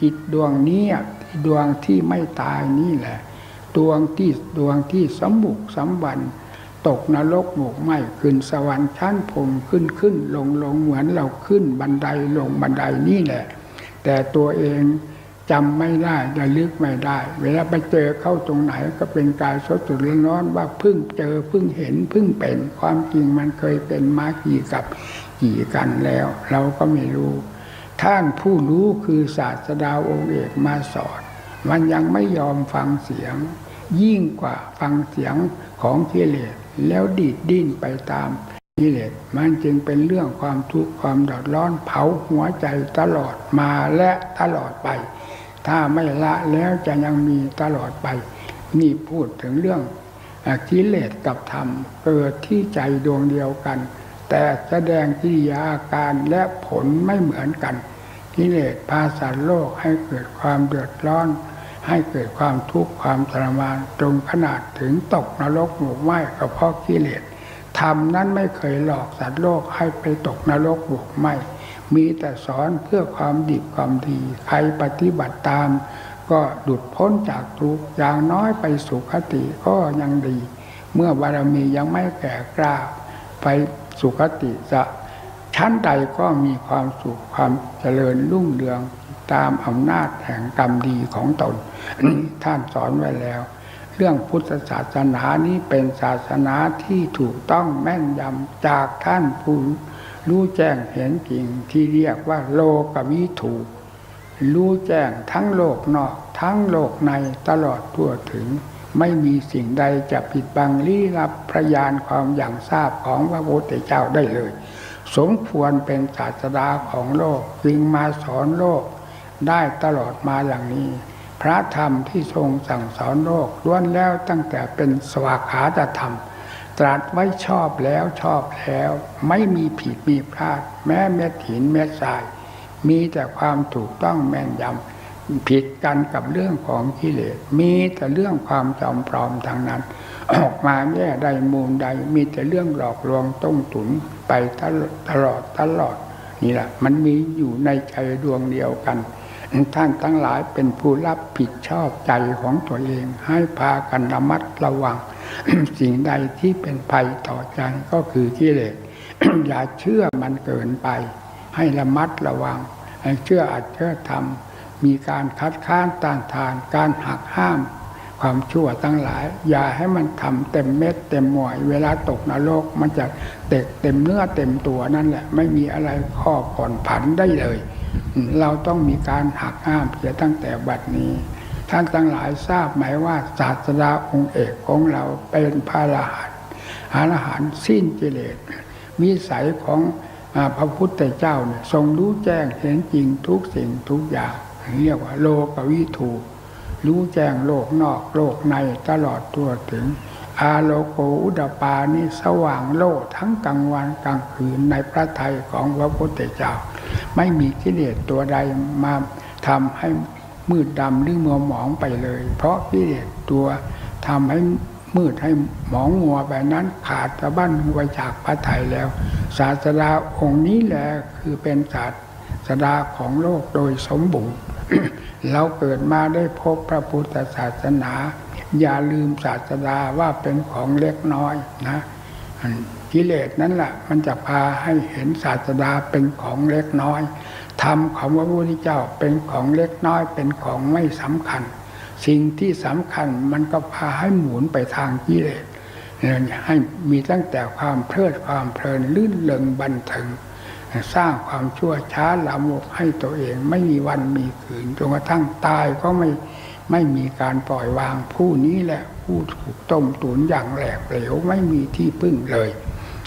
จิตดวงนี้ดวงที่ไม่ตายนี่แหละ ดวงที่ดวงที่สมบุกสมบันตกนรกหมกไหมขึ้นสวรรค์ชั้นผมขึ้นขึ้นลงลงเหมือนเราขึ้นบันไดลงบันไดนี่แหละ แต่ตัวเองจำไม่ได้ระลึกไม่ได้ เวลาไปเจอเข้าตรงไหนก็เป็นกายสดสุดร้อนว่าเพิ่งเจอเพิ่งเห็นเพิ่งเป็นความจริงมันเคยเป็นมากี่กับกี่กันแล้ว เราก็ไม่รู้ ท่านผู้รู้คือศาสดาองค์เอกมาสอน มันยังไม่ยอมฟังเสียง ยิ่งกว่าฟังเสียงของกิเลสแล้วดีดดิ้นไปตามกิเลสมันจึงเป็นเรื่องความทุกข์ความเดือดร้อนเผาหัวใจตลอดมาและตลอดไป ถ้าไม่ละแล้วจะยังมีตลอดไป นี่พูดถึงเรื่องกิเลสกับธรรมเกิดที่ใจดวงเดียวกัน แต่แสดงกิริยาอาการและผลไม่เหมือนกัน กิเลสพาสัตว์โลกให้เกิดความเดือดร้อน ให้เกิดความทุกข์ความทรมานตรงขนาดถึงตกนรกหมู่ไหม้ก็เพราะกิเลสธรรมนั้นไม่เคยหลอกสัตว์โลกให้ไปตกนรกหมู่ไหม้มีแต่สอนเพื่อความดีความดี ใครปฏิบัติตาม ก็ดุดพ้นจากทุกอย่างน้อยไปสุคติก็ยังดี เมื่อบารมียังไม่แก่กล้าไปสุคติจะ ชั้นใดก็มีความสุขความเจริญรุ่งเรืองตามอำนาจแห่งกรรมดีของตน ท่านสอนไว้แล้ว เรื่องพุทธศาสนานี้เป็นศาสนาที่ถูกต้องแม่นยำจากท่านผู้รู้แจ้งเห็นจริงที่เรียกว่าโลกวิถูรู้แจ้งทั้งโลกนอก ทั้งโลกในตลอดทั่วถึง ไม่มีสิ่งใดจะปิดบังลี้ลับพระยานความอย่างทราบของพระพุทธเจ้าได้เลย สมควรเป็นศาสดาของโลกจึงมาสอนโลกได้ตลอดมาอย่างนี้ พระธรรมที่ทรงสั่งสอนโลกล้วนแล้วตั้งแต่เป็นสวากขาตธรรม ตรัสไว้ชอบแล้วชอบแล้ว ไม่มีผิดมีพลาด แม้เม็ดหินเม็ดทราย มีแต่ความถูกต้องแม่นยำ ผิดกันกับเรื่องของกิเลสมีแต่เรื่องความจอมปลอมทางนั้น ออกมาแย่ใดมูลใด มีแต่เรื่องหลอกลวงต้งตุนไปตลอดตลอดนี่แหละ มันมีอยู่ในใจดวงเดียวกันท่านทั้งหลายเป็นผู้รับผิดชอบใจของตัวเอง ให้พากันระมัดระวัง สิ่งใดที่เป็นภัยต่อใจก็คือกิเลสอย่าเชื่อมันเกินไป ให้ระมัดระวังให้เชื่ออัดเชื่อทำ มีการคัดค้านต้านทาน การหักห้าม ความชั่วทั้งหลาย อย่าให้มันทำเต็มเม็ดเต็มหน่วย เวลาตกนรกมันจะเต็กเต็มเนื้อเต็มตัวนั่นแหละ ไม่มีอะไรข้อผ่อนผันได้เลย เราต้องมีการหักห้ามเสียตั้งแต่บัดนี้ท่านทั้งหลายทราบไหมว่าศาสดาองค์เอกของเราเป็นพระอรหันต์อรหันต์สิ้นกิเลสวิสัยของพระพุทธเจ้าเนี่ยทรงรู้แจ้งเห็นจริงทุกสิ่งทุกอย่าง เรียกว่าโลกวิถูรู้แจ้งโลกนอกโลกในตลอดตัวถึง อาโลโกอุดปานี่สว่างโลกทั้งกลางวันกลางคืนในพระทัยของพระพุทธเจ้า ไม่มีกิเลสตัวใดมาทำให้มืดดำหรือมัวหมองไปเลย เพราะกิเลสตัวทำให้มืดให้หมองมัวไปนั้นขาดสะบั้นไว้จากพระทัยแล้ว ศาสดาองค์นี้แหละคือเป็นศาสดาของโลกโดยสมบูรณ์ เราเกิดมาได้พบพระพุทธศาสนา อย่าลืมศาสดาว่าเป็นของเล็กน้อยนะกิเลสนั่นแหละมันจะพาให้เห็นศาสดาเป็นของเล็กน้อยธรรมของพระพุทธเจ้าเป็นของเล็กน้อยเป็นของไม่สำคัญ สิ่งที่สำคัญมันก็พาให้หมุนไปทางกิเลสให้มีตั้งแต่ความเพลิดความเพลินลื่นเลงบันเทิง สร้างความชั่วช้าละโมกให้ตัวเอง ไม่มีวันมีคืนจนกระทั่งตายก็ไม่ไม่มีการปล่อยวางผู้นี้แหละผู้ถูกต้มตุนอย่างแหลกเหลวไม่มีที่พึ่งเลย